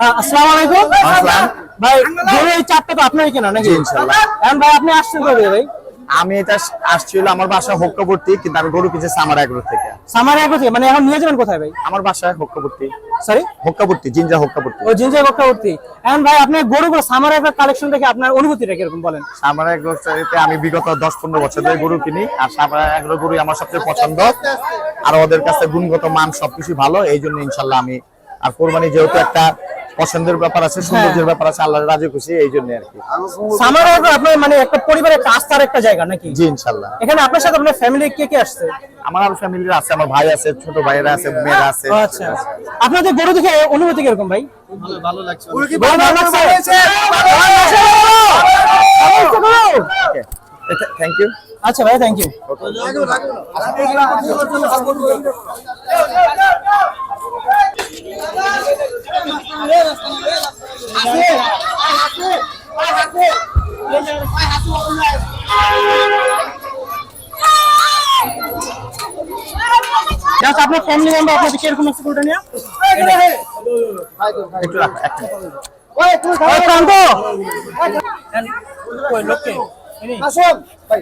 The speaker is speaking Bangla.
আসসালামু আলাইকুম। ভাই গরু এই চারটা তো আপনারই কেনা নাকি? জি, ইনশাল্লাহ। এখন ভাই আপনি আসছেন কবে ভাই? আমি এটা আসছিল আমার বাসা হক্কবর্তী কিন্তু আমি গরু কিনছি সামার এগ্রো থেকে। সামার থেকে? মানে এখন নিয়ে যাবেন কোথায় ভাই? আমার হক্কবর্তী। সরি হক্কাবর্তী জিঞ্জা হক্কাবর্তী। ও জিঞ্জা এখন ভাই আপনি গরুগুলো সামার কালেকশন দেখে আপনার অনুভূতিটা কীরকম বলেন? সামার এগ্রো চাইতে আমি বিগত দশ পনেরো বছর ধরে গরু কিনি আর সামার এগ্রো গরু আমার সবচেয়ে পছন্দ। আর ওদের কাছে গুণগত মান সবকিছু ভালো এই জন্য ইনশাল্লাহ আমি আর কোরবানি যেহেতু একটা পছন্দের ব্যাপার আছে সৌন্দর্যের ব্যাপার আছে আল্লাহ রাজি খুশি এই জন্য আর কি। সামার এক আপনার মানে একটা পরিবারের একটা আস্থার একটা জায়গা নাকি? জি ইনশাল্লাহ। এখানে আপনার সাথে আপনার ফ্যামিলি কে কে আসছে? আমার আর ফ্যামিলির আছে আমার ভাই আছে ছোট ভাইয়েরা আছে মেয়েরা আছে। আচ্ছা। আপনাদের গরু দেখে অনুভূতি কীরকম ভাই? ভালো লাগছে। গরু ভালো লাগছে? থ্যাংক ইউ আচ্ছা ভাই থ্যাংক ইউ জাস্ট আপনার ফ্যামিলি মেম্বার আপনাদের কীরকম লাগছে গরুটা নিয়ে? একটু রাখো এক মিনিট। ওই প্রান্ত ওই লোককে। আসুন। ভাই